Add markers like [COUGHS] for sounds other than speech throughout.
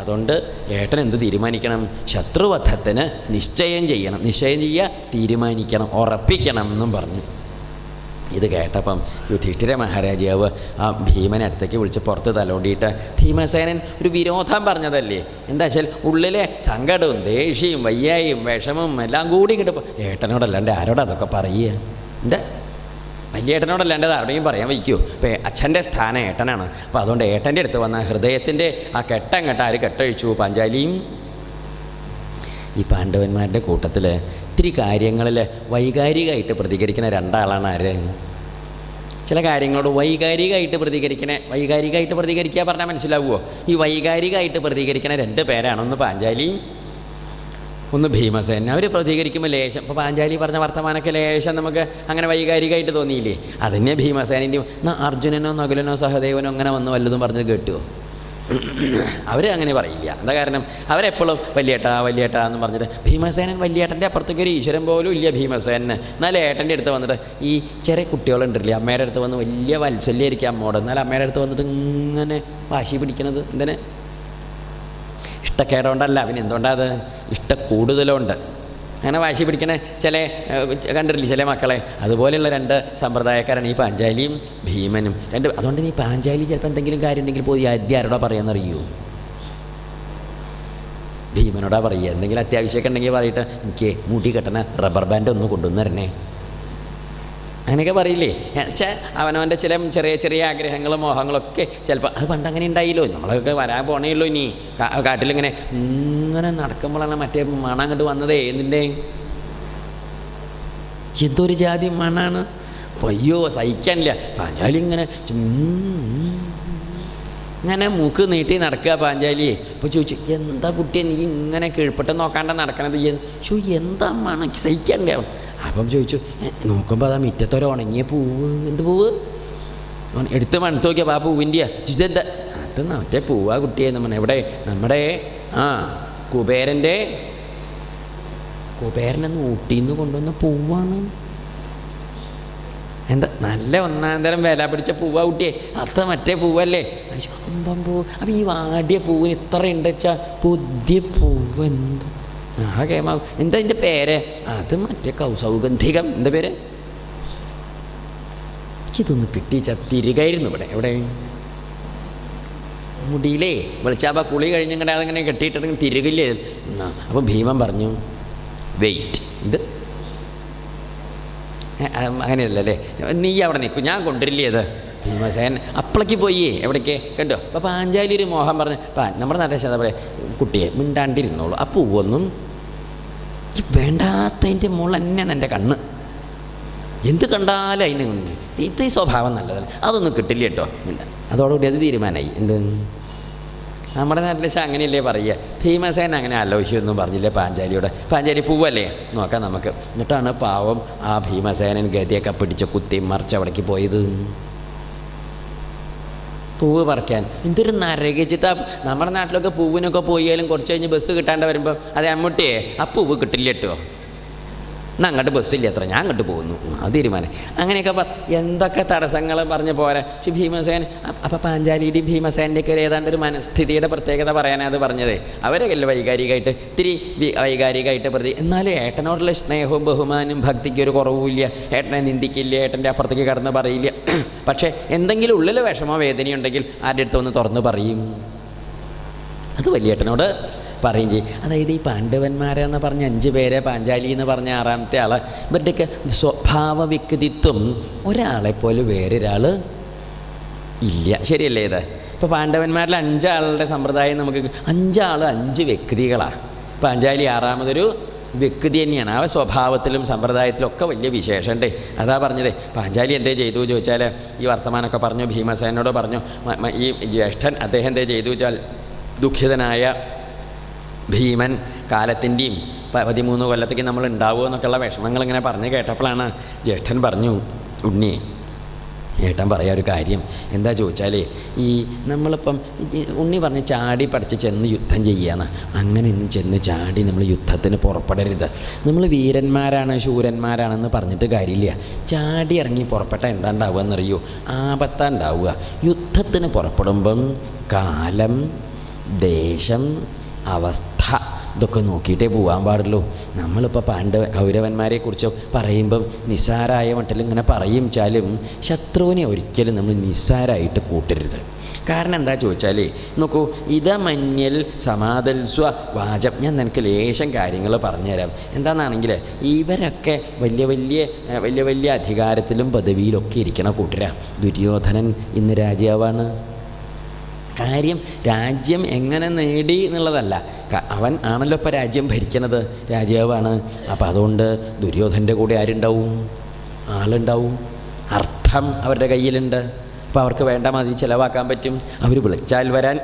അതുകൊണ്ട് ഏട്ടൻ എന്ത് തീരുമാനിക്കണം? ശത്രുവധത്തിന് നിശ്ചയം ചെയ്യണം. നിശ്ചയം ചെയ്യുക തീരുമാനിക്കണം ഉറപ്പിക്കണം എന്നും പറഞ്ഞു. ഇത് കേട്ടപ്പം യുധിഷ്ഠിര മഹാരാജാവ് ആ ഭീമനെ അടുത്തേക്ക് വിളിച്ച് പുറത്ത് തലോണ്ടിയിട്ട് ഭീമസേനൻ ഒരു വിരോധം പറഞ്ഞതല്ലേ? എന്താ വെച്ചാൽ ഉള്ളിലെ സങ്കടവും ദേഷ്യവും വയ്യായും വിഷമവും എല്ലാം കൂടി കിട്ടും ഏട്ടനോടല്ലാണ്ട് ആരോടാ അതൊക്കെ പറയുക? എന്താ വലിയ ഏട്ടനോടല്ല അത് ആരുടെയും പറയാൻ വയ്ക്കൂ. ഇപ്പോൾ അച്ഛന്റെ സ്ഥാനം ഏട്ടനാണ്. അപ്പോൾ അതുകൊണ്ട് ഏട്ടന്റെ അടുത്ത് വന്ന ഹൃദയത്തിന്റെ ആ കെട്ടങ്ങട്ട് ആര് കെട്ടഴിച്ചു? പാഞ്ചാലിയും. ഈ പാണ്ഡവന്മാരുടെ കൂട്ടത്തിൽ ഇത്തിരി കാര്യങ്ങളിൽ വൈകാരികമായിട്ട് പ്രതികരിക്കുന്ന രണ്ടാളാണ് ആര്? ചില കാര്യങ്ങളോട് വൈകാരികമായിട്ട് പ്രതികരിക്കണ വൈകാരികമായിട്ട് പ്രതികരിക്കുക പറഞ്ഞാൽ മനസ്സിലാവുമോ ഈ വൈകാരികമായിട്ട് പ്രതികരിക്കണ രണ്ട് പേരാണ് ഒന്ന് പാഞ്ചാലിയും ഒന്ന് ഭീമസേന. അവർ പ്രതികരിക്കുമ്പോൾ ലേശം ഇപ്പോൾ പാഞ്ചാലി പറഞ്ഞ വർത്തമാനമൊക്കെ ലേശം നമുക്ക് അങ്ങനെ വൈകാരികമായിട്ട് തോന്നിയില്ലേ? അതന്നെ ഭീമസേനന്റെയും എന്നാൽ അർജുനനോ നകുലനോ സഹദേവനോ അങ്ങനെ വന്ന് വല്ലതും പറഞ്ഞത് കേട്ടുവോ അവർ അങ്ങനെ പറയില്ല. എന്താ കാരണം? അവരെപ്പോഴും വലിയേട്ടാ വലിയേട്ടാ എന്ന് പറഞ്ഞിട്ട് ഭീമസേനൻ വലിയേട്ടന്റെ അപ്പുറത്തേക്ക് ഒരു ഈശ്വരൻ പോലും ഇല്ല ഭീമസേനന്. എന്നാൽ ഏട്ടന്റെ അടുത്ത് വന്നിട്ട് ഈ ചെറിയ കുട്ടികളുണ്ടല്ലേ അമ്മയുടെ അടുത്ത് വന്ന് വലിയ വാത്സല്യമായിരിക്കും അമ്മോട്. എന്നാൽ അമ്മയുടെ അടുത്ത് വന്നിട്ട് ഇങ്ങനെ വാശി പിടിക്കണത് എന്തിനെ? ഇഷ്ടക്കേടുകൊണ്ടല്ല പിന്നെ എന്തുകൊണ്ടാ ഇഷ്ട കൂടുതലുണ്ട് അങ്ങനെ വാശി പിടിക്കണ ചില കണ്ടിട്ടില്ല ചില മക്കളെ? അതുപോലെയുള്ള രണ്ട് സമ്പ്രദായക്കാരാണ് ഈ പാഞ്ചാലിയും ഭീമനും. രണ്ട് അതുകൊണ്ട് ഈ പാഞ്ചാലി ചിലപ്പോൾ എന്തെങ്കിലും കാര്യം ഉണ്ടെങ്കിൽ പോയി ആദ്യം ആരോടാ പറയാമെന്നറിയോ ഭീമനോടാ പറയുക എന്തെങ്കിലും അത്യാവശ്യമൊക്കെ ഉണ്ടെങ്കിൽ പറയട്ടെ. എനിക്ക് മുടി കെട്ടണ റബ്ബർ ബാൻഡ് ഒന്ന് കൊണ്ടുവന്ന് തരണേ. അങ്ങനെയൊക്കെ പറയില്ലേ? വെച്ചാൽ അവനവന്റെ ചില ചെറിയ ചെറിയ ആഗ്രഹങ്ങളും മോഹങ്ങളൊക്കെ ചിലപ്പോൾ അത് പണ്ട് അങ്ങനെ ഉണ്ടായില്ലോ. നമ്മളൊക്കെ വരാൻ പോണേയുള്ളൂ ഇനി. കാട്ടിലിങ്ങനെ ഇങ്ങനെ നടക്കുമ്പോഴാണ് മറ്റേ മണം അങ്ങോട്ട് വന്നതേ എന്നിന്റെ എന്തൊരു ജാതി മണാണ്? അയ്യോ സഹിക്കാനില്ല. പാഞ്ചാലി ഇങ്ങനെ ഇങ്ങനെ മൂക്ക് നീട്ടി നടക്കുക പാഞ്ചാലി. അപ്പോൾ ചോദിച്ചു എന്താ കുട്ടിയെ നീ ഇങ്ങനെ കീഴ്പ്പെട്ട് നോക്കാണ്ട നടക്കണത്? ചോ എന്താ മണ? സഹിക്കാനില്ല. അപ്പം ചോദിച്ചു "ഏ, നോക്കുമ്പോൾ അതാ മുറ്റത്തൊരു ഉണങ്ങിയ പൂവ്. എന്ത് പൂവ്? എടുത്ത് മണത്ത് നോക്കിയപ്പോൾ ആ പൂവിന്റെയാ. ഇതെന്താ? അത് മറ്റേ പൂവാ കുട്ടിയെ നമ്മൾ എവിടെ നമ്മുടെ ആ കുബേരന്റെ കുബേരനെന്ന് ഊട്ടിന്ന് കൊണ്ടുവന്ന പൂവാണ്. എന്താ നല്ല ഒന്നാം തരം വില പിടിച്ച പൂവ ഊട്ടിയേ. അത്ര മറ്റേ പൂവല്ലേ? അമ്പം പൂവ് അപ്പം ഈ വാടിയ പൂവിന് ഇത്ര ഉണ്ട് വെച്ചാൽ പുതിയ പൂവ് എന്താ? കേമാവും എന്താ ഇതിന്റെ പേര്? അത് മറ്റേ കൗസൗഗന്ധികം. എന്താ പേര്? എനിക്കിതൊന്ന് കിട്ടിച്ച തിരികായിരുന്നു ഇവിടെ. എവിടെ? മുടിയിലേ വെളിച്ചാപ്പ കുളി കഴിഞ്ഞിങ്ങനെ അതങ്ങനെ തിരുകില്ലേ? അപ്പം ഭീമൻ പറഞ്ഞു വെയിറ്റ് ഇത് അങ്ങനെയല്ലേ നീ അവിടെ നിൽക്കും ഞാൻ കൊണ്ടുവരില്ലേ അത്? ഭീമസേൻ അപ്പളേക്ക് പോയി എവിടേക്ക്? കണ്ടോ? അപ്പോൾ പാഞ്ചാലി ഒരു മോഹം പറഞ്ഞ് പാ നമ്മുടെ നാട്ടിൽ എന്താ പറയുക കുട്ടിയെ മിണ്ടാണ്ടിരുന്നോളൂ അപ്പോൾ ഒന്നും ഈ വേണ്ടാത്തതിന്റെ മുകളിൽ തന്നെ എന്റെ കണ്ണ്. എന്ത് കണ്ടാലും അതിന് ഇത് സ്വഭാവം നല്ലതല്ല അതൊന്നും കിട്ടില്ല കേട്ടോ. അതോടുകൂടി അത് തീരുമാനമായി. എന്ത്? നമ്മുടെ നാട്ടിൽ പക്ഷേ അങ്ങനെയല്ലേ പറയുക. ഭീമസേന അങ്ങനെ ആലോചിച്ചൊന്നും പറഞ്ഞില്ലേ പാഞ്ചാലിയോട്. പാഞ്ചാലി പൂവല്ലേ? നോക്കാം നമുക്ക്. എന്നിട്ടാണ് പാവം ആ ഭീമസേനൻ ഗതിയൊക്കെ പിടിച്ച് കുത്തി മറിച്ച് അവിടേക്ക് പോയത്. പൂവ് പറിക്കാൻ. എന്തൊരു നരകിച്ചിട്ടാ നമ്മുടെ നാട്ടിലൊക്കെ പൂവിനൊക്കെ പോയാലും കുറച്ച് കഴിഞ്ഞ് ബസ് കിട്ടാണ്ട് വരുമ്പോൾ അതെ അമ്മൂട്ടിയെ ആ പൂവ് കിട്ടില്ല കേട്ടോ. എന്നാ അങ്ങോട്ട് ബസ്സില്ല അത്ര ഞാൻ അങ്ങോട്ട് പോകുന്നു. ആ തീരുമാനം. അങ്ങനെയൊക്കെ പറ എന്തൊക്കെ തടസ്സങ്ങൾ പറഞ്ഞ് പോരാ? പക്ഷെ ഭീമസേൻ അപ്പം പാഞ്ചാലിയുടെയും ഭീമസേന്റെയൊക്കെ ഒരു ഏതാണ്ട് ഒരു മനസ്ഥിതിയുടെ പ്രത്യേകത പറയാനാണ് അത് പറഞ്ഞത്. അവരൊക്കെ വൈകാരികമായിട്ട്? ഇത്തിരി വൈകാരികമായിട്ട് പ്രതി എന്നാലും ഏട്ടനോടുള്ള സ്നേഹവും ബഹുമാനവും ഭക്തിക്ക് ഒരു കുറവുമില്ല. ഏട്ടനെ നിന്ദിക്കില്ല ഏട്ടന്റെ അപ്പുറത്തേക്ക് കടന്ന് പറയില്ല. [CLEARS THROAT] പക്ഷേ എന്തെങ്കിലും ഉള്ളിൽ വിഷമോ വേദനയുണ്ടെങ്കിൽ ആരുടെ അടുത്ത് ഒന്ന് തുറന്ന് പറയും. അത് വലിയേട്ടനോട് പറയും ചെയ്യും. അതായത് ഈ പാണ്ഡവന്മാരെന്ന് പറഞ്ഞ അഞ്ച് പേരെ പാഞ്ചാലി എന്ന് പറഞ്ഞ ആറാമത്തെ ആളെ ഇവരുടെയൊക്കെ സ്വഭാവ വ്യക്തിത്വം ഒരാളെ പോലെ വേറൊരാൾ ഇല്ല. ശരിയല്ലേ ഇത്? ഇപ്പോൾ പാണ്ഡവന്മാരിൽ അഞ്ചാളുടെ സമ്പ്രദായം നമുക്ക് അഞ്ചാൾ അഞ്ച് വ്യക്തികളാണ് പാഞ്ചാലി ആറാമതൊരു വ്യക്തി തന്നെയാണ്. ആ സ്വഭാവത്തിലും സമ്പ്രദായത്തിലും ഒക്കെ വലിയ വിശേഷമുണ്ട് അതാ പറഞ്ഞത്. പാഞ്ചാലി എന്തേ ചെയ്തു ചോദിച്ചാൽ ഈ വർത്തമാനമൊക്കെ പറഞ്ഞു ഭീമസേനോട് പറഞ്ഞു ഈ ജ്യേഷ്ഠൻ അദ്ദേഹം എന്തേ ചെയ്തു വെച്ചാൽ ദുഃഖിതനായ ഭീമൻ കാലത്തിന്റെയും പതിമൂന്ന് കൊല്ലത്തേക്ക് നമ്മൾ ഉണ്ടാവുമോ എന്നൊക്കെയുള്ള വിഷമങ്ങൾ ഇങ്ങനെ പറഞ്ഞ് കേട്ടപ്പോഴാണ് ജ്യേഷ്ഠൻ പറഞ്ഞു ഉണ്ണി ഏട്ടൻ പറയാ ഒരു കാര്യം. എന്താ ചോദിച്ചാൽ ഈ നമ്മളിപ്പം ഉണ്ണി പറഞ്ഞ് ചാടി പഠിച്ച് ചെന്ന് യുദ്ധം ചെയ്യാന്ന്. അങ്ങനെ ഒന്നും ചെന്ന് ചാടി നമ്മൾ യുദ്ധത്തിന് പുറപ്പെടരുത്. നമ്മൾ വീരന്മാരാണ് ശൂരന്മാരാണെന്ന് പറഞ്ഞിട്ട് കാര്യമില്ല. ചാടി ഇറങ്ങി പുറപ്പെട്ട എന്താ ഉണ്ടാവുക എന്നറിയോ? ആപത്താ ഉണ്ടാവുക. യുദ്ധത്തിന് പുറപ്പെടുമ്പം കാലം ദേശം അവസ്ഥ ഇതൊക്കെ നോക്കിയിട്ടേ പോകാൻ പാടുള്ളൂ. നമ്മളിപ്പോൾ പാണ്ഡവ കൗരവന്മാരെ കുറിച്ച് പറയുമ്പം നിസ്സാരായ മട്ടിൽ ഇങ്ങനെ പറയും ചാലും ശത്രുവിനെ ഒരിക്കലും നമ്മൾ നിസ്സാരമായിട്ട് കൂട്ടരുത്. കാരണം എന്താ ചോദിച്ചാൽ നോക്കൂ ഇത മഞ്ഞൽ സമാതൽസ്വ വാചം. ഞാൻ നിനക്ക് ലേശം കാര്യങ്ങൾ പറഞ്ഞുതരാം. എന്താണെന്നാണെങ്കിൽ ഇവരൊക്കെ വലിയ വലിയ വലിയ വലിയ അധികാരത്തിലും പദവിയിലൊക്കെ ഇരിക്കണ കൂട്ടരാ. ദുര്യോധനൻ ഇന്ന് രാജാവാണ്. കാര്യം രാജ്യം എങ്ങനെ നേടി എന്നുള്ളതല്ല. അവൻ ആണല്ലോ ഇപ്പോൾ രാജ്യം ഭരിക്കണത്. രാജാവാണ്. അപ്പം അതുകൊണ്ട് ദുര്യോധന്റെ കൂടെ ആരുണ്ടാവും? ആളുണ്ടാവും. അർത്ഥം അവരുടെ കയ്യിലുണ്ട്. അപ്പോൾ അവർക്ക് വേണ്ട മതി ചിലവാക്കാൻ പറ്റും. അവർ വിളിച്ചാൽ വരാൻ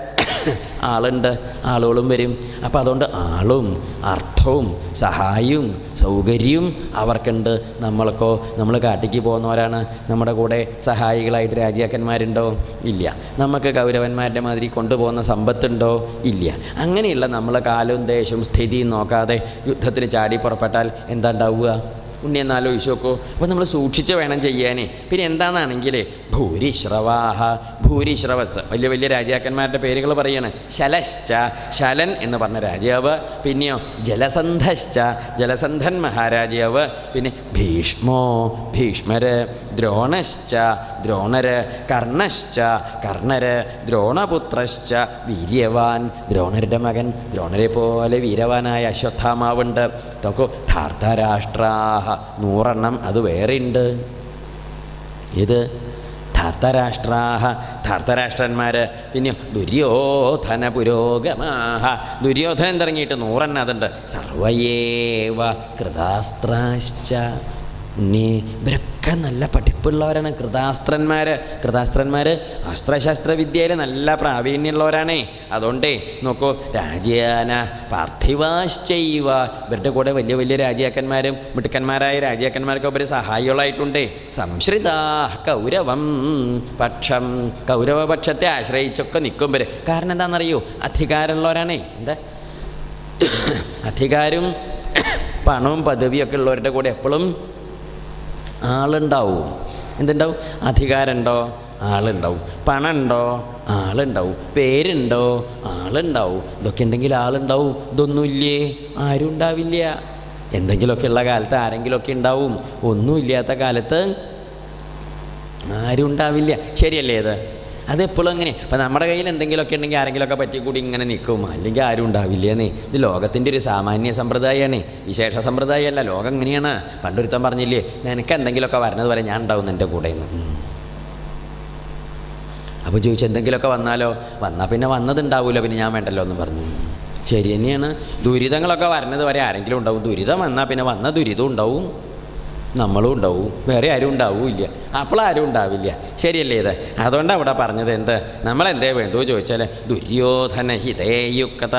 ആളുണ്ട് ആളുകളും വരും. അപ്പോൾ അതുകൊണ്ട് ആളും അർത്ഥവും സഹായവും സൗകര്യവും അവർക്കുണ്ട്. നമ്മൾക്കോ നമ്മൾ കാട്ടിക്ക് പോകുന്നവരാണ്. നമ്മുടെ കൂടെ സഹായികളായിട്ട് രാജാക്കന്മാരുണ്ടോ ഇല്ല. നമുക്ക് കൗരവന്മാരുടെ മാതിരി കൊണ്ടുപോകുന്ന സമ്പത്തുണ്ടോ? ഇല്ല. അങ്ങനെയുള്ള നമ്മൾ കാലവും ദേശവും സ്ഥിതിയും നോക്കാതെ യുദ്ധത്തിന് ചാടി പുറപ്പെട്ടാൽ എന്താ ഉണ്ടാവുക? ഉണ്ണി ഈശോക്കോ? അപ്പോൾ നമ്മൾ സൂക്ഷിച്ച് വേണം ചെയ്യാനേ. പിന്നെ എന്താണെന്നാണെങ്കിൽ ഭൂരിശ്രവാഹ ഭൂരിശ്രവസ് വലിയ വലിയ രാജാക്കന്മാരുടെ പേരുകൾ പറയാണ്. ശലശ്ച ശലൻ എന്ന് പറഞ്ഞ രാജാവ് പിന്നെയോ ജലസന്ധശ്ച ജലസന്ധൻ മഹാരാജാവ് പിന്നെ ഭീഷ്മോ ഭീഷ്മര് ദ്രോണശ്ച ദ്രോണര് കർണശ്ച കർണര് ദ്രോണപുത്രശ്ച വീര്യവാൻ ദ്രോണരുടെ മകൻ ദ്രോണരെ പോലെ വീരവാനായ അശ്വത്ഥാമാവുണ്ട്. നോക്കൂ ധാർത്തരാഷ്ട്രാഹ നൂറെണ്ണം അത് വേറെയുണ്ട്. ഇത് ധാർത്തരാഷ്ട്രാഹ ധാർത്തരാഷ്ട്രന്മാർ പിന്നെ ദുര്യോധന പുരോഗമാഹ. ദുര്യോധനൻ തുടങ്ങിയിട്ട് നൂറെണ്ണം അതുണ്ട് സർവയേവ കൃതാസ്ത്രാശ്ച. ഉണ്ണി. ഇവരൊക്കെ നല്ല പഠിപ്പുള്ളവരാണ്. കൃതാസ്ത്രന്മാർ കൃതാസ്ത്രന്മാർ അസ്ത്രശാസ്ത്ര വിദ്യയിൽ നല്ല പ്രാവീണ്യമുള്ളവരാണേ. അതുകൊണ്ടേ നോക്കൂ രാജ്യാന പാർത്ഥിവാശ്ചൈവ ഇവരുടെ കൂടെ വലിയ വലിയ രാജാക്കന്മാരും മിടുക്കന്മാരായ രാജാക്കന്മാർക്ക് ഒരു സഹായികളായിട്ടുണ്ടേ. സംശ്രിതാ കൗരവം പക്ഷം. കൗരവപക്ഷത്തെ ആശ്രയിച്ചൊക്കെ നിൽക്കും ഇവർ കാരണം എന്താണെന്നറിയോ? അധികാരമുള്ളവരാണേ. എന്താ? അധികാരവും പണവും പദവിയൊക്കെ ഉള്ളവരുടെ കൂടെ എപ്പോഴും ആളുണ്ടാവും. എന്തുണ്ടാവും? അധികാരമുണ്ടോ? ആളുണ്ടാവും. പണമുണ്ടോ? ആളുണ്ടാവും. പേരുണ്ടോ? ആളുണ്ടാവും. ഇതൊക്കെ ഉണ്ടെങ്കിൽ ആളുണ്ടാവും. ഇതൊന്നുമില്ലേ? ആരും ഉണ്ടാവില്ല. എന്തെങ്കിലുമൊക്കെ ഉള്ള കാലത്ത് ആരെങ്കിലുമൊക്കെ ഉണ്ടാവും. ഒന്നുമില്ലാത്ത കാലത്ത് ആരും ഉണ്ടാവില്ല. ശരിയല്ലേ ഇത്? അതെപ്പോഴും അങ്ങനെ. അപ്പം നമ്മുടെ കയ്യിൽ എന്തെങ്കിലുമൊക്കെ ഉണ്ടെങ്കിൽ ആരെങ്കിലുമൊക്കെ പറ്റി കൂടി ഇങ്ങനെ നിൽക്കും. അല്ലെങ്കിൽ ആരും ഉണ്ടാവില്ലേന്നേ. ഇത് ലോകത്തിന്റെ ഒരു സാമാന്യ സമ്പ്രദായമാണ്. വിശേഷ സമ്പ്രദായമല്ല. ലോകം എങ്ങനെയാണ് പണ്ടൊരുത്തം പറഞ്ഞില്ലേ നിനക്ക് എന്തെങ്കിലുമൊക്കെ വരണത് വരെ ഞാൻ ഉണ്ടാവും എന്റെ കൂടെ നിന്ന് അപ്പോൾ ചോദിച്ചു എന്തെങ്കിലുമൊക്കെ വന്നാലോ? വന്നാൽ പിന്നെ വന്നതുണ്ടാവില്ല പിന്നെ ഞാൻ വേണ്ടല്ലോ? എന്ന് പറഞ്ഞു. ശരി തന്നെയാണ്. ദുരിതങ്ങളൊക്കെ വരണത് വരെ ആരെങ്കിലും ഉണ്ടാവും. ദുരിതം വന്നാൽ പിന്നെ വന്ന ദുരിതം ഉണ്ടാവും. നമ്മളും ഉണ്ടാവും. വേറെ ആരും ഉണ്ടാവില്ല അപ്പോൾ ആരും ഉണ്ടാവില്ല. ശരിയല്ലേ ഇത്? അതുകൊണ്ട് അവിടെ പറഞ്ഞത് എന്ത്? നമ്മളെന്തേ വേണ്ടു ചോദിച്ചാൽ ദുര്യോധന ഹിതേയുക്ത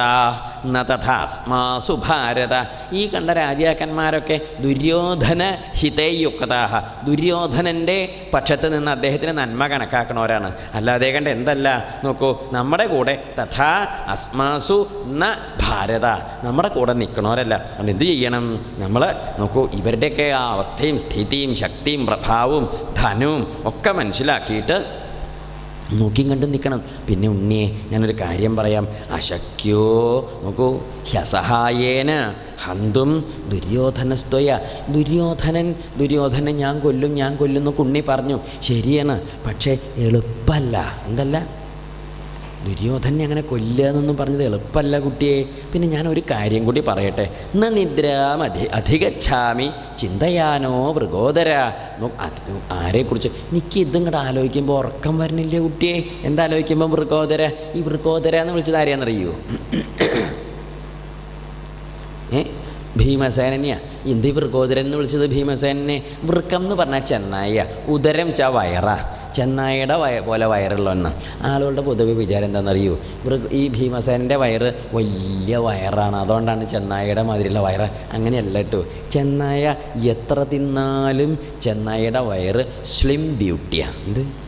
ഈ കണ്ട രാജാക്കന്മാരൊക്കെ ദുര്യോധന ഹിതേയുക്താഹ ദുര്യോധനന്റെ പക്ഷത്ത് നിന്ന് അദ്ദേഹത്തിന് നന്മ കണക്കാക്കണവരാണ്. അല്ലാതെ കണ്ട് എന്തല്ല? നോക്കൂ നമ്മുടെ കൂടെ തഥാ അസ്മാസു ന ഭാരത. നമ്മുടെ കൂടെ നിൽക്കണവരല്ല അതുകൊണ്ട് എന്ത് ചെയ്യണം? നമ്മൾ നോക്കൂ ഇവരുടെയൊക്കെ ആ അവസ്ഥയും സ്ഥിതിയും ശക്തിയും പ്രഭാവവും ധനവും ഒക്കെ മനസ്സിലാക്കിയിട്ട് നോക്കിയും കണ്ടും നിൽക്കണം പിന്നെ ഉണ്ണിയെ ഞാനൊരു കാര്യം പറയാം. അശക്യോ നോക്കൂ ഹ്യസഹായേന ഹന്തും ദുര്യോധനസ്ത്വയ. ദുര്യോധനൻ ദുര്യോധനൻ ഞാൻ കൊല്ലും ഞാൻ കൊല്ലും എന്നൊക്കെ ഉണ്ണി പറഞ്ഞു. ശരിയാണ് പക്ഷേ എളുപ്പമല്ല എന്തല്ല? ദുര്യോധനെ അങ്ങനെ കൊല്ലുക എന്നൊന്നും പറഞ്ഞത് എളുപ്പമല്ല കുട്ടിയെ. പിന്നെ ഞാൻ ഒരു കാര്യം കൂടി പറയട്ടെ. ന നിദ്രാം അധി അധികച്ഛാമി ചിന്തയാനോ മൃഗോദര. ആരെക്കുറിച്ച്? എനിക്ക് ഇതും കൂടെ ആലോചിക്കുമ്പോൾ ഉറക്കം വരണില്ലേ കുട്ടിയെ? എന്താലോചിക്കുമ്പോൾ മൃഗോദര? ഈ മൃഗോദര എന്ന് വിളിച്ചത് ആരെയാണെന്നറിയോ? ഏ? ഭീമസേനനെയാ. ഇന്ത്യ മൃഗോദരൻ എന്ന് വിളിച്ചത് ഭീമസേനെ വൃക്കം എന്ന് പറഞ്ഞാൽ ചെന്നായ ഉദരം ച വയറ. ചെന്നായയുടെ വയ പോലെ വയറുള്ള ഒന്ന്. ആളുകളുടെ പൊതുവെ വിചാരം എന്താണെന്നറിയൂ? ഇവർക്ക് ഈ ഭീമസേനന്റെ വയറ് വലിയ വയറാണ്. അതുകൊണ്ടാണ് ചെന്നായയുടെ മാതിരിയുള്ള വയറ് അങ്ങനെയല്ല കേട്ടോ. ചെന്നായ എത്ര തിന്നാലും ചെന്നായയുടെ വയറ് സ്ലിം ബ്യൂട്ടിയാണ് എന്ത്?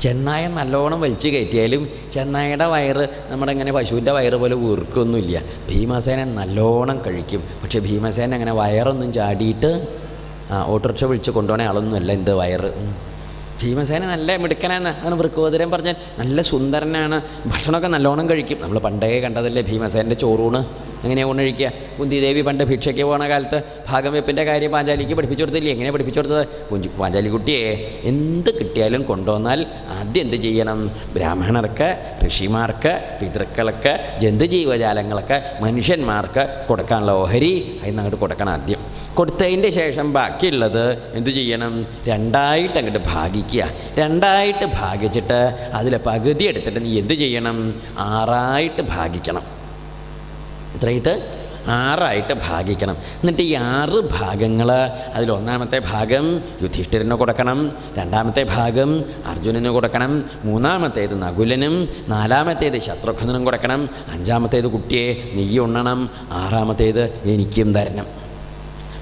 ചെന്നായ നല്ലോണം വലിച്ചു കയറ്റിയാലും ചെന്നായയുടെ വയറ് നമ്മുടെ ഇങ്ങനെ പശുവിന്റെ വയറ് പോലെ വീർക്കൊന്നുമില്ല. ഭീമസേന നല്ലോണം കഴിക്കും. പക്ഷേ ഭീമസേന അങ്ങനെ വയറൊന്നും ചാടിയിട്ട് ഓട്ടോറിക്ഷ വിളിച്ച് കൊണ്ടുപോകണ ആളൊന്നുമല്ല എന്ത് വയറ്. ഭീമസേന നല്ല മിടുക്കനാന്ന് അങ്ങനെ വൃക്കോദരൻ പറഞ്ഞാൽ നല്ല സുന്ദരനാണ്. ഭക്ഷണമൊക്കെ നല്ലോണം കഴിക്കും. നമ്മൾ പണ്ടേ കണ്ടതല്ലേ ഭീമസേന്റെ ചോറൂണ്? എങ്ങനെയാണ് കുന്തി ദേവി പണ്ട് ഭിക്ഷയ്ക്ക് പോണ കാലത്ത് ഭാഗം വെപ്പിന്റെ കാര്യം പാഞ്ചാലിക്ക് പഠിപ്പിച്ചു കൊടുത്തില്ലേ? എങ്ങനെ പഠിപ്പിച്ചു കൊടുത്തത്? കുഞ്ചു പാഞ്ചാലി കുട്ടിയെ എന്ത് കിട്ടിയാലും കൊണ്ടുവന്നാൽ ആദ്യം എന്ത് ചെയ്യണം? ബ്രാഹ്മണർക്ക് ഋഷിമാർക്ക് പിതൃക്കൾക്ക് ജന്തുജീവജാലങ്ങൾക്ക് മനുഷ്യന്മാർക്ക് കൊടുക്കാനുള്ള ഓഹരി അതിന് അങ്ങോട്ട് കൊടുക്കണം ആദ്യം. കൊടുത്തതിന്റെ ശേഷം ബാക്കിയുള്ളത് എന്ത് ചെയ്യണം? രണ്ടായിട്ട് അങ്ങോട്ട് ഭാഗിക്കുക. രണ്ടായിട്ട് ഭാഗിച്ചിട്ട് അതിലെ പകുതി എടുത്തിട്ട് നീ എന്ത് ചെയ്യണം? ആറായിട്ട് ഭാഗിക്കണം. എത്രയായിട്ട് ആറായിട്ട് ഭാഗിക്കണം. എന്നിട്ട് ഈ ആറ് ഭാഗങ്ങൾ അതിൽ ഒന്നാമത്തെ ഭാഗം യുധിഷ്ഠിരന് കൊടുക്കണം രണ്ടാമത്തെ ഭാഗം അർജുനന് കൊടുക്കണം മൂന്നാമത്തേത് നകുലനും നാലാമത്തേത് ശത്രുഘ്നനും കൊടുക്കണം അഞ്ചാമത്തേത് കുട്ടിയെ നീ ഉണ്ണണം ആറാമത്തേത് എനിക്കും തരണം.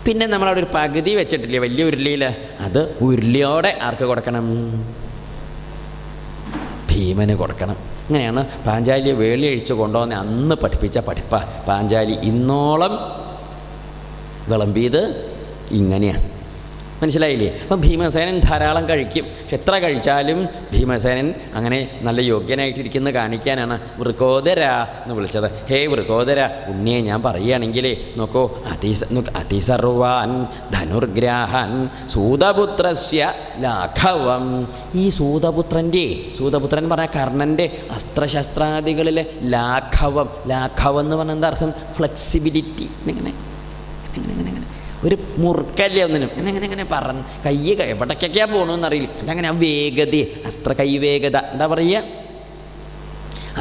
പിന്നെ നമ്മളവിടെ ഒരു പകുതി വെച്ചിട്ടില്ലേ വലിയ ഉരുളിയിൽ അത് ഉരുളിയോടെ ആർക്ക് കൊടുക്കണം? ഭീമന് കൊടുക്കണം. അങ്ങനെയാണ് പാഞ്ചാലിയെ വേളിയഴിച്ച് കൊണ്ടുവന്ന് അന്ന് പഠിപ്പിച്ച പഠിപ്പ. പാഞ്ചാലി ഇന്നോളം വിളമ്പിയത് ഇങ്ങനെയാണ്. മനസ്സിലായില്ലേ? അപ്പം ഭീമസേനൻ ധാരാളം കഴിക്കും. പക്ഷെ എത്ര കഴിച്ചാലും ഭീമസേനൻ അങ്ങനെ നല്ല യോഗ്യനായിട്ടിരിക്കുന്ന കാണിക്കാനാണ് വൃക്കോദര എന്ന് വിളിച്ചത്. ഹേ വൃക്കോദര ഉണ്ണിയെ ഞാൻ പറയുകയാണെങ്കിൽ നോക്കൂ അതിസ അതിസർവാൻ ധനുർഗ്രാഹൻ സൂതപുത്രസ്യ ലാഘവം. ഈ സൂതപുത്രന്റെ സൂതപുത്രൻ പറഞ്ഞ കർണന്റെ അസ്ത്രശസ്ത്രാദികളിലെ ലാഘവം. ലാഘവം എന്ന് പറഞ്ഞാൽ എന്താ അർത്ഥം? ഫ്ലെക്സിബിലിറ്റി. ഇങ്ങനെ ഇങ്ങനെ ഇങ്ങനെ. ഒരു മുറുക്കല്ലേ ഒന്നിനും. ഇങ്ങനെ ഇങ്ങനെ ഇങ്ങനെ പറന്ന്. കൈ എവിടേക്കൊക്കെയാ പോകണമെന്ന് അറിയില്ല. അതങ്ങനെ ആ വേഗത അസ്ത്ര കൈവേഗത എന്താ പറയുക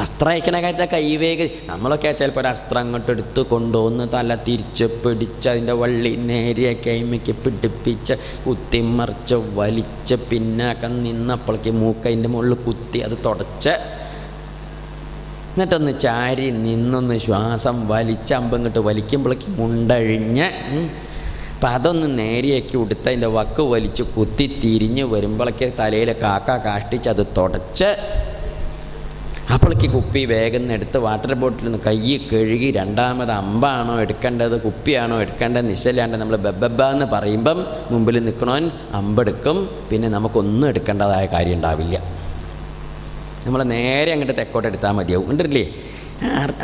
അസ്ത്രം അയക്കണ കാര്യത്തിൽ കൈവേഗ നമ്മളൊക്കെ ചിലപ്പോൾ ഒരു അസ്ത്രം അങ്ങോട്ട് എടുത്ത് കൊണ്ടുവന്ന് തല തിരിച്ച് പിടിച്ച് അതിന്റെ വള്ളി നേരിയ കൈമയ്ക്ക് പിടിപ്പിച്ച് കുത്തിമറിച്ച് വലിച്ച് പിന്നാക്കം നിന്നപ്പോഴേക്ക് മൂക്കതിന്റെ മുകളിൽ കുത്തി അത് തുടച്ച് എന്നിട്ടൊന്ന് ചാരി നിന്നൊന്ന് ശ്വാസം വലിച്ച് അമ്പങ്ങോട്ട് വലിക്കുമ്പോഴേക്ക് മുണ്ടഴിഞ്ഞ്. അപ്പം അതൊന്ന് നേരെയാക്കി ഉടുത്ത് അതിന്റെ വക്ക് വലിച്ച് കുത്തി തിരിഞ്ഞ് വരുമ്പോഴേക്ക് തലയിൽ കാക്ക കാഷ്ടിച്ച് അത് തുടച്ച് അപ്പോഴേക്ക് കുപ്പി വേഗം എടുത്ത് വാട്ടർ ബോട്ടിൽ നിന്ന് കൈ കഴുകി രണ്ടാമത് അമ്പാണോ എടുക്കേണ്ടത് കുപ്പിയാണോ എടുക്കേണ്ടത് നിശ്ചലാണ്ട് നമ്മൾ ബബ്ബ എന്ന് പറയുമ്പം മുമ്പിൽ നിൽക്കണോൻ അമ്പെടുക്കും പിന്നെ നമുക്കൊന്നും എടുക്കേണ്ടതായ കാര്യം ഉണ്ടാവില്ല. നമ്മൾ നേരെ അങ്ങോട്ട് തെക്കോട്ട് എടുത്താൽ മതിയാവും. ഉണ്ടല്ലേ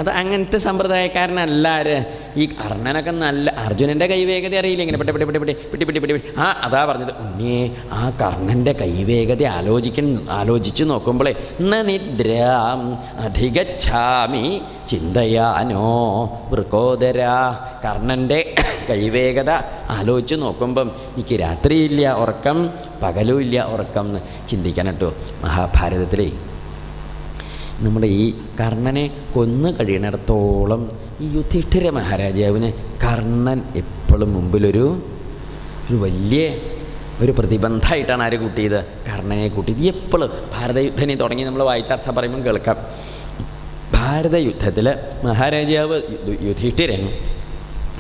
അത് അങ്ങനത്തെ സമ്പ്രദായക്കാരനല്ല ആര് ഈ കർണനൊക്കെ നല്ല അർജുനന്റെ കൈവേഗത അറിയില്ല? ഇങ്ങനെ പെട്ടി പെട്ടി പെട്ടി പെട്ടി പെട്ടി പെട്ടി പെട്ടി ആ അതാ പറഞ്ഞത്. ഉണ്ണിയെ ആ കർണന്റെ കൈവേഗത ആലോചിക്കാൻ ആലോചിച്ച് നോക്കുമ്പോഴേ ന നിദ്രാം അധികച്ഛാമി ചിന്തയാനോ വൃക്കോദര. കർണന്റെ [COUGHS] കൈവേഗത ആലോചിച്ച് നോക്കുമ്പം എനിക്ക് രാത്രിയില്ല ഉറക്കം പകലും ഇല്ല ഉറക്കം എന്ന് ചിന്തിക്കാനട്ടോ മഹാഭാരതത്തിലേ നമ്മുടെ ഈ കർണനെ കൊന്നു കഴിയണിടത്തോളം ഈ യുധിഷ്ഠിര മഹാരാജാവിന് കർണൻ എപ്പോഴും മുമ്പിലൊരു ഒരു വലിയ ഒരു പ്രതിബന്ധമായിട്ടാണ് ആര് കൂട്ടിയത്? കർണനെ കൂട്ടിയത്. എപ്പോഴും ഭാരതയുദ്ധനെ തുടങ്ങി നമ്മൾ വായിച്ചാർത്ഥ പറയുമ്പോൾ കേൾക്കാം. ഭാരതയുദ്ധത്തിൽ മഹാരാജാവ് യുധിഷ്ഠിരൻ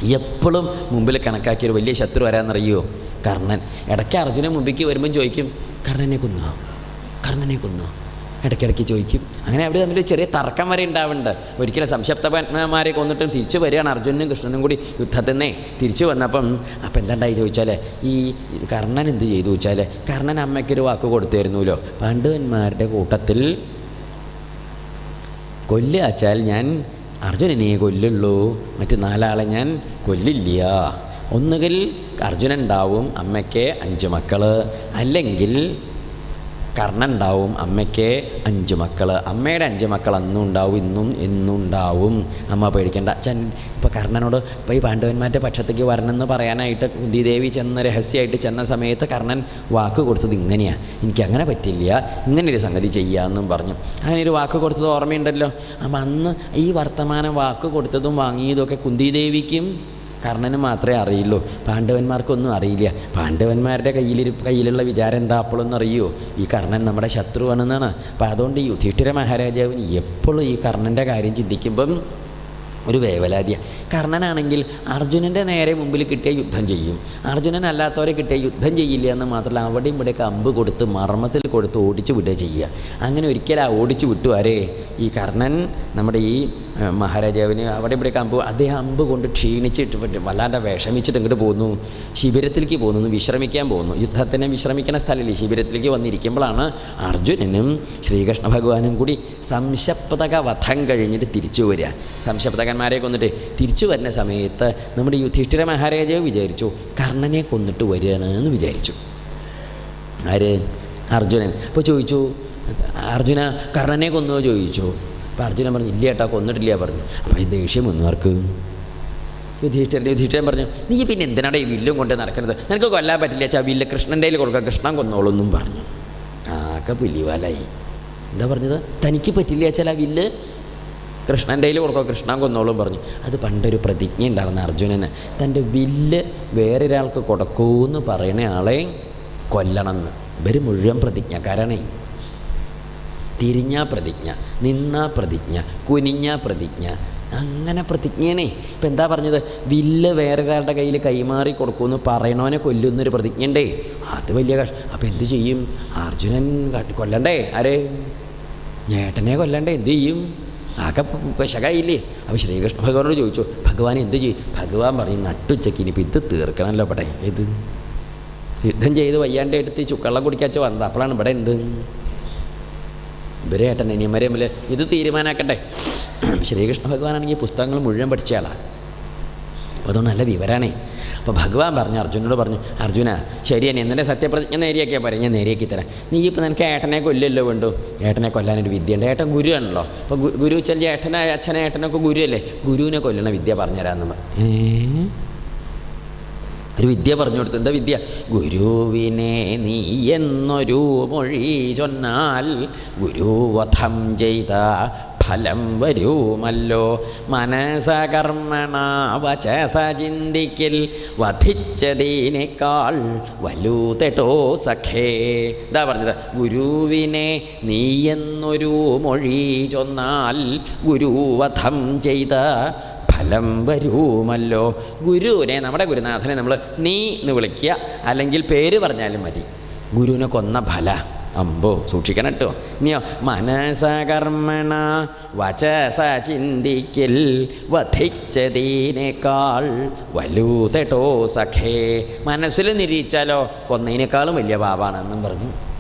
എപ്പോഴും മുമ്പിൽ കണക്കാക്കിയ ഒരു വലിയ ശത്രു ആരാന്നറിയോ? കർണൻ. ഇടയ്ക്ക് അർജുനൻ മുമ്പിലേക്ക് വരുമ്പം ചോദിക്കും കർണനെ കൊന്നോ? കർണനെ കൊന്നോ? ഇടയ്ക്കിടയ്ക്ക് ചോദിക്കും. അങ്ങനെ അവിടെ തമ്മിൽ ചെറിയ തർക്കം വരെ ഉണ്ടാവുന്നുണ്ട്. ഒരിക്കലും സംശപ്തന്മാരെ കൊന്നിട്ടും തിരിച്ചു വരികയാണ് അർജുനനും കൃഷ്ണനും കൂടി യുദ്ധത്തിൽ നിന്നേ തിരിച്ചു വന്നപ്പം അപ്പം എന്താണ്ടായി ചോദിച്ചാൽ ഈ കർണൻ എന്ത് ചെയ്തു വെച്ചാൽ കർണൻ അമ്മയ്ക്കൊരു വാക്ക് കൊടുത്തിരുന്നല്ലോ പാണ്ഡവന്മാരുടെ കൂട്ടത്തിൽ കൊല്ലുകച്ചാൽ ഞാൻ അർജുനനെ കൊല്ലുള്ളൂ. മറ്റു നാലാളെ ഞാൻ കൊല്ലില്ല. ഒന്നുകിൽ അർജുനൻ ഉണ്ടാവും അമ്മയ്ക്ക് അഞ്ച് മക്കൾ അല്ലെങ്കിൽ കർണൻ ഉണ്ടാവും അമ്മയ്ക്ക് അഞ്ച് മക്കൾ അമ്മയുടെ അഞ്ച് മക്കൾ അന്നും ഉണ്ടാവും ഇന്നും എന്നും ഉണ്ടാവും അമ്മ പേടിക്കേണ്ട. അച്ഛൻ ഇപ്പോൾ കർണനോട് ഇപ്പോൾ ഈ പാണ്ഡവന്മാരുടെ പക്ഷത്തേക്ക് വരണമെന്ന് പറയാനായിട്ട് കുന്തിദേവി ചെന്ന രഹസ്യമായിട്ട് ചെന്ന സമയത്ത് കർണൻ വാക്ക് കൊടുത്തത് ഇങ്ങനെയാണ് എനിക്ക് അങ്ങനെ പറ്റില്ല. ഇങ്ങനെ ഒരു സംഗതി ചെയ്യാമെന്നും പറഞ്ഞു. അങ്ങനെ ഒരു വാക്ക് കൊടുത്തത് ഓർമ്മയുണ്ടല്ലോ. അപ്പം അന്ന് ഈ വർത്തമാനം വാക്ക് കൊടുത്തതും വാങ്ങിയതും ഒക്കെ കുന്തിദേവിക്കും കർണന് മാത്രമേ അറിയുള്ളൂ. പാണ്ഡവന്മാർക്കൊന്നും അറിയില്ല. പാണ്ഡവന്മാരുടെ കയ്യിൽ കയ്യിലുള്ള വിചാരം എന്താ അപ്പോഴൊന്നും അറിയുമോ ഈ കർണൻ നമ്മുടെ ശത്രുവാണെന്നാണ്. അപ്പം അതുകൊണ്ട് ഈ യുധിഷ്ഠിര മഹാരാജാവിന് എപ്പോഴും ഈ കർണന്റെ കാര്യം ചിന്തിക്കുമ്പം ഒരു വേവലാതിയ. കർണനാണെങ്കിൽ അർജുനന്റെ നേരെ മുമ്പിൽ കിട്ടിയ യുദ്ധം ചെയ്യും. അർജുനൻ അല്ലാത്തവരെ കിട്ടിയ യുദ്ധം ചെയ്യില്ല എന്ന് മാത്രമല്ല അവിടെയും ഇവിടെയൊക്കെ അമ്പ് കൊടുത്ത് മർമ്മത്തിൽ കൊടുത്ത് ഓടിച്ചു വിടുക ചെയ്യുക. അങ്ങനെ ഒരിക്കലും ആ ഓടിച്ചു വിട്ടു ആരേ ഈ കർണൻ നമ്മുടെ ഈ മഹാരാജാവിന് അവിടെ ഇവിടെ അമ്പ് അദ്ദേഹം അമ്പ് കൊണ്ട് ക്ഷീണിച്ചിട്ട് വല്ലാണ്ട് വിഷമിച്ചിട്ട് ഇങ്ങോട്ട് പോകുന്നു ശിബിരത്തിലേക്ക് പോകുന്നു വിശ്രമിക്കാൻ പോകുന്നു യുദ്ധത്തിന് വിശ്രമിക്കുന്ന സ്ഥലമില്ലേ? ശിബിരത്തിലേക്ക് വന്നിരിക്കുമ്പോഴാണ് അർജുനനും ശ്രീകൃഷ്ണ ഭഗവാനും കൂടി സംശപ്തക വധം കഴിഞ്ഞിട്ട് തിരിച്ചു വരിക. സംശപ്തകന്മാരെ കൊന്നിട്ട് തിരിച്ചു വരുന്ന സമയത്ത് നമ്മുടെ യുധിഷ്ഠിര മഹാരാജാവ് വിചാരിച്ചു കർണനെ കൊന്നിട്ട് വരികയാണ് എന്ന് വിചാരിച്ചു. ആര്? അർജുനൻ. അപ്പോൾ ചോദിച്ചു അർജുന കർണനെ കൊന്നു ചോദിച്ചു. അപ്പോൾ അർജുനൻ പറഞ്ഞു ഇല്ല ഏട്ടാ കൊന്നിട്ടില്ല പറഞ്ഞു. അപ്പോൾ ഈ ദേഷ്യം ഒന്നും ആർക്ക്? യുധിഷ്ഠിരൻ. യുധിഷ്ഠിരൻ പറഞ്ഞു നീ പിന്നെ എന്തിനാണ് ഈ വില്ലും കൊണ്ട് നടക്കുന്നത്? നിനക്ക് കൊല്ലാൻ പറ്റില്ല ചാ വില്ല് കൃഷ്ണന്റെ കയ്യിൽ കൊടുക്കുക കൃഷ്ണൻ കൊന്നോളൊന്നും പറഞ്ഞു. ആകെ പുലിവാലായി എന്താ പറഞ്ഞത്? തനിക്ക് പറ്റില്ല വെച്ചാൽ ആ വില്ല് കൃഷ്ണന്റെ കയ്യിൽ കൊടുക്കുക കൃഷ്ണൻ കൊന്നോളും പറഞ്ഞു. അത് പണ്ടൊരു പ്രതിജ്ഞ ഉണ്ടായിരുന്ന അർജുനന്. തന്റെ വില്ല് വേറൊരാൾക്ക് കൊടുക്കൂന്ന് പറയുന്ന ആളെ കൊല്ലണമെന്ന് ഇവർ മുഴുവൻ പ്രതിജ്ഞക്കാരാണേ. തിരിഞ്ഞ പ്രതിജ്ഞ നിന്ന പ്രതിജ്ഞ കുനിഞ്ഞ പ്രതിജ്ഞ. അങ്ങനെ പ്രതിജ്ഞയാണേ ഇപ്പം എന്താ പറഞ്ഞത്? വില്ല് വേറൊരാളുടെ കയ്യിൽ കൈമാറി കൊടുക്കുമെന്ന് പറയണവനെ കൊല്ലുന്നൊരു പ്രതിജ്ഞ ഉണ്ടേ അത് വലിയ കഷ് അപ്പം എന്ത് ചെയ്യും? അർജുനൻ കൊല്ലണ്ടേ? ആരെ? ഞേട്ടനെ കൊല്ലണ്ടേ? എന്ത് ചെയ്യും? ആകെ വിശകായില്ലേ? അപ്പോൾ ശ്രീകൃഷ്ണ ഭഗവാനോട് ചോദിച്ചു ഭഗവാൻ എന്ത് ചെയ്യും ഭഗവാൻ പറയും നട്ടുച്ചയ്ക്ക് ഇനിയിപ്പോൾ ഇത് തീർക്കണമല്ലോ ഇവിടെ. ഇത് യുദ്ധം ചെയ്ത് വയ്യാണ്ട് എടുത്ത് ചുക്കള്ളം കുടിക്കാച്ച വന്നത്. അപ്പോഴാണ് ഇവിടെ എന്ത്? ഇവരെ ഏട്ടൻ അനിയന്മാരെ തമ്മിൽ ഇത് തീരുമാനാക്കട്ടെ. ശ്രീകൃഷ്ണ ഭഗവാനാണെങ്കിൽ പുസ്തകങ്ങൾ മുഴുവൻ പഠിച്ചയാളാണ് അപ്പോൾ അതുകൊണ്ട് നല്ല വിവരാണേ. അപ്പോൾ ഭഗവാൻ പറഞ്ഞു അർജുനോട് പറഞ്ഞു അർജുന ശരിയാണ് എന്നെ സത്യപ്രതിജ്ഞ നേരിയാക്കിയാൽ പറയാം ഞാൻ നേരിയാക്കി തരാം. നീ ഇപ്പോൾ നിനക്ക് ഏട്ടനെ കൊല്ലല്ലോ വേണ്ടു ഏട്ടനെ കൊല്ലാനൊരു വിദ്യയുണ്ട്. ഏട്ടൻ ഗുരുവാണല്ലോ. അപ്പോൾ ഗുരു ചെല്ലി ഏട്ടനെ അച്ഛനെ ഏട്ടനൊക്കെ ഗുരുവല്ലേ? ഗുരുവിനെ കൊല്ലണ വിദ്യ പറഞ്ഞുതരാമെന്ന് പറഞ്ഞു. ഒരു വിദ്യ പറഞ്ഞു കൊടുത്തു. എന്താ വിദ്യ? ഗുരുവിനെ നീ എന്നൊരു മൊഴി ചൊന്നാൽ ഗുരുവധം ചെയ്ത ഫലം വരുമല്ലോ. മനസകർമ്മണ വചസ ചിന്തിക്കൽ വധിച്ചതിനേക്കാൾ വലുതെട്ടോ സഖേ എന്താ പറഞ്ഞത്. ഗുരുവിനെ നീ എന്നൊരു മൊഴി ചൊന്നാൽ ഗുരുവധം ചെയ്ത ഫലം വരുമല്ലോ. ഗുരുവിനെ നമ്മുടെ ഗുരുനാഥനെ നമ്മൾ നീ എന്ന് വിളിക്കുക. അല്ലെങ്കിൽ പേര് പറഞ്ഞാലും മതി. ഗുരുവിനെ കൊന്ന ഫല. അമ്പോ സൂക്ഷിക്കണം കേട്ടോ. നീയോ മനസകർമ്മണ വചസ ചിന്തിക്കൽ വധിച്ചതിനേക്കാൾ വലൂതെട്ടോ സഖേ. മനസ്സിൽ നിരീച്ചാലോ കൊന്നതിനേക്കാളും വലിയ പാപാണെന്നും പറഞ്ഞു.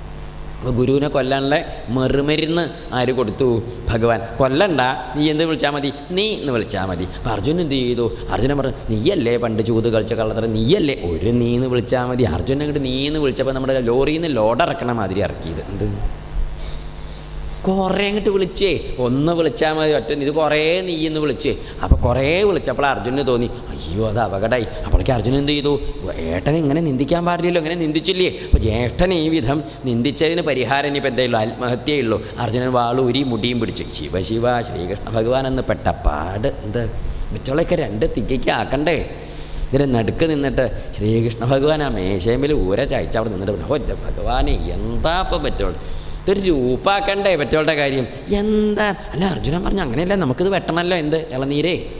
ഗുരുവിനെ കൊല്ലാനുള്ള മെറുമരുന്ന് ആര് കൊടുത്തു? ഭഗവാൻ. കൊല്ലണ്ട. നീ എന്ത് വിളിച്ചാൽ മതി? നീ എന്ന് വിളിച്ചാൽ മതി. അപ്പം അർജുനൻ എന്ത് ചെയ്തു? അർജുനൻ പറഞ്ഞു നീയല്ലേ പണ്ട് ചൂത് കളിച്ച കള്ളത്തരം? നീയല്ലേ? ഒരു നീ എന്ന് വിളിച്ചാൽ മതി. അർജുനൻ നീ എന്ന് വിളിച്ചപ്പോൾ നമ്മുടെ ലോറിയിൽ നിന്ന് ലോഡ് ഇറക്കണ മാതിരി ഇറക്കിയത്. എന്ത്? കുറേ അങ്ങോട്ട് വിളിച്ചേ. ഒന്ന് വിളിച്ചാൽ മതി ഒറ്റ ഇത് കുറേ നീ എന്ന് വിളിച്ചേ. അപ്പോൾ കുറേ വിളിച്ചപ്പോൾ അർജുനന് തോന്നി അയ്യോ അത് അപകടമായി അപ്പോഴേക്ക് അർജുനൻ എന്ത് ചെയ്തു? ഏട്ടനെ ഇങ്ങനെ നിന്ദിക്കാൻ പാടില്ലല്ലോ ഇങ്ങനെ നിന്ദിച്ചില്ലേ? അപ്പോൾ ജ്യേഷ്ഠനെ ഈ വിധം നിന്ദിച്ചതിന് പരിഹാരം ഇനിയിപ്പോൾ എന്തേയുള്ളൂ ആത്മഹത്യയുള്ളൂ അർജുനൻ വാളൂരി മുടിയും പിടിച്ചു. ശിവ ശിവ ശ്രീകൃഷ്ണ ഭഗവാൻ എന്ന് പെട്ട പാട്. എന്ത്? മറ്റുള്ളൊക്കെ രണ്ട് തികയ്ക്ക് ആക്കണ്ടേ? ഇതിന് നടുക്ക് നിന്നിട്ട് ശ്രീകൃഷ്ണ ഭഗവാൻ ആ മേശേമ്പിൽ ഊര ചായച്ച അവിടെ നിന്നിട്ട് ഓ ഭഗവാനെ എന്താ ഇപ്പം പറ്റുള്ളൂ? ഇതൊരു രൂപാക്കണ്ടേ പറ്റോളുടെ കാര്യം. എന്താ? അല്ല അർജുനൻ പറഞ്ഞു അങ്ങനെയല്ല നമുക്കിത് വെട്ടണമല്ലോ എന്ത്? ഇളനീരേ.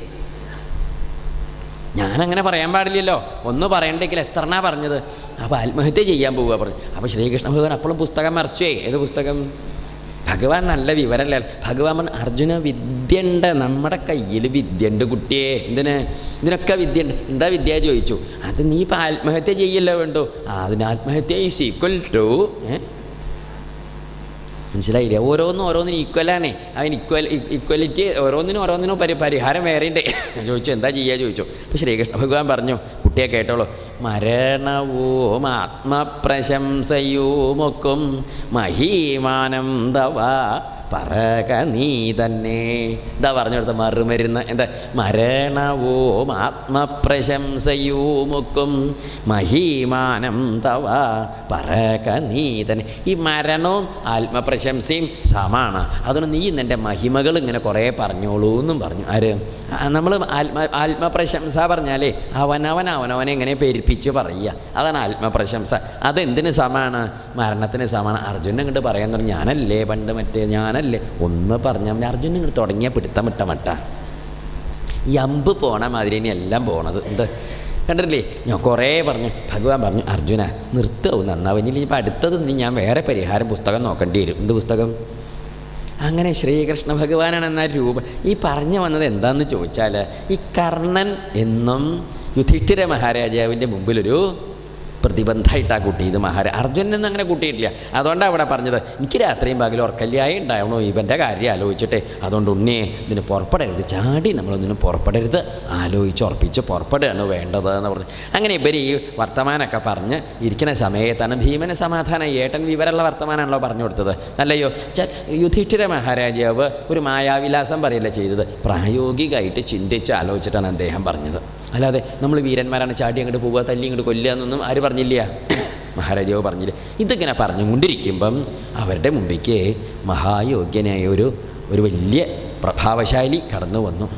ഞാനങ്ങനെ പറയാൻ പാടില്ലല്ലോ. ഒന്ന് പറയണ്ടെങ്കിൽ എത്രണ്ണാ പറഞ്ഞത്? അപ്പോൾ ആത്മഹത്യ ചെയ്യാൻ പോവുക പറഞ്ഞു. അപ്പോൾ ശ്രീകൃഷ്ണ ഭഗവാൻ അപ്പോഴും പുസ്തകം മറിച്ചേ. ഏത് പുസ്തകം? ഭഗവാൻ നല്ല വിവരമല്ലേ ഭഗവാൻ പറഞ്ഞു അർജുന വിദ്യയുണ്ട്. നമ്മുടെ കയ്യിൽ വിദ്യയുണ്ട് കുട്ടിയെ. എന്തിന്? ഇതിനൊക്കെ വിദ്യയുണ്ട്. എന്താ വിദ്യ ചോദിച്ചു. അത് നീ ഇപ്പം ആത്മഹത്യ ചെയ്യല്ലോ വേണ്ടു? അതിന് ആത്മഹത്യ ഈസ് ഈക്വൽ ടു മനസ്സിലായില്ലേ? ഓരോന്നും ഓരോന്നിനും ഈക്വലാണ് അതിന് ഈക്വൽ ഈക്വലിറ്റി ഓരോന്നിനും ഓരോന്നിനും പരി പരിഹാരം വേറെയുണ്ട്. ചോദിച്ചു എന്താ ചെയ്യുക ചോദിച്ചു. അപ്പോൾ ശ്രീകൃഷ്ണ ഭഗവാൻ പറഞ്ഞു കുട്ടിയെ കേട്ടോളൂ. മരണവും ആത്മപ്രശംസയുമൊക്കും മഹീമാനം തവ പറക നീ തന്നെ. ഇതാ പറഞ്ഞെടുത്ത മറുമരുന്ന് എന്താ? മരണവും ആത്മപ്രശംസയുമുക്കും. മഹീമാനം തവ പറക നീ തന്നെ. ഈ മരണവും ആത്മപ്രശംസയും സമാണ്. അതുകൊണ്ട് നീ നിന്റെ മഹിമകൾ ഇങ്ങനെ കുറേ പറഞ്ഞോളൂ എന്നും പറഞ്ഞു. ആര്? നമ്മൾ ആത്മ ആത്മപ്രശംസ പറഞ്ഞാലേ അവനവൻ അവനവനെ എങ്ങനെ പെരുപ്പിച്ച് പറയുക. അതാണ് ആത്മപ്രശംസ. അതെന്തിന് സമാണ്? മരണത്തിന് സമാണ്. അർജുനൻ ഇങ്ങോട്ട് പറയാൻ തുടങ്ങി. ഞാനല്ലേ പണ്ട് മറ്റേ ഞാനല്ലേ ഒന്ന് പറഞ്ഞാൽ അർജുനൻ ഇങ്ങോട്ട് തുടങ്ങിയ പിടുത്തം വിട്ട മട്ട. ഈ അമ്പ് പോണ മാതിരി ഇനി എല്ലാം പോണത്. എന്ത്? കണ്ടിട്ടില്ലേ? ഞാൻ കുറേ പറഞ്ഞു. ഭഗവാൻ പറഞ്ഞു അർജുന നിർത്തവും നന്നാവും. ഇനി ഇപ്പം അടുത്തത് ഇനി ഞാൻ വേറെ പരിഹാരം പുസ്തകം നോക്കേണ്ടി വരും. എന്ത് പുസ്തകം? അങ്ങനെ ശ്രീകൃഷ്ണ ഭഗവാനാണ് എന്ന രൂപം. ഈ പറഞ്ഞു വന്നത് എന്താണെന്ന് ചോദിച്ചാൽ ഈ കർണൻ എന്നും യുധിഷ്ഠിര മഹാരാജാവിന്റെ മുമ്പിലൊരു പ്രതിബന്ധമായിട്ടാണ് കൂട്ടിയത് മഹാരാ. അർജുനൻ അങ്ങനെ കൂട്ടിയിട്ടില്ല. അതുകൊണ്ടാണ് അവിടെ പറഞ്ഞത് എനിക്ക് രാത്രിയും പകലും ഉറക്കല്ലായി ഉണ്ടാവണോ? ഇവന്റെ കാര്യം ആലോചിച്ചിട്ടേ. അതുകൊണ്ട് ഉണ്ണിയെ ഇതിന് പുറപ്പെടരുത് ചാടി നമ്മളൊന്നിനും പുറപ്പെടരുത്. ആലോചിച്ച് ഉറപ്പിച്ച് പുറപ്പെടുകയാണ് വേണ്ടത് എന്ന് പറഞ്ഞു. അങ്ങനെ ഇവർ ഈ വർത്തമാനമൊക്കെ പറഞ്ഞ് ഇരിക്കുന്ന സമയത്താണ് ഭീമന് സമാധാനം. ഏട്ടൻ വിവരമുള്ള വർത്തമാനമാണല്ലോ പറഞ്ഞു കൊടുത്തത്. അല്ലയോ? യുധിഷ്ഠിര മഹാരാജാവ് ഒരു മായാവിലാസം പറയല്ല ചെയ്തത്? പ്രായോഗികമായിട്ട് ചിന്തിച്ച് ആലോചിച്ചിട്ടാണ് അദ്ദേഹം പറഞ്ഞത്. അല്ലാതെ നമ്മൾ വീരന്മാരാണ് ചാടി അങ്ങോട്ട് പോവുക തല്ലി ഇങ്ങോട്ട് കൊല്ലുക എന്നൊന്നും ആര് പറഞ്ഞില്ല. മഹാരാജാവ് പറഞ്ഞില്ല. ഇതിങ്ങനെ പറഞ്ഞുകൊണ്ടിരിക്കുമ്പം അവരുടെ മുമ്പിലേക്ക് മഹായോഗ്യനായ ഒരു ഒരു വലിയ പ്രഭാവശാലി കടന്നു വന്നു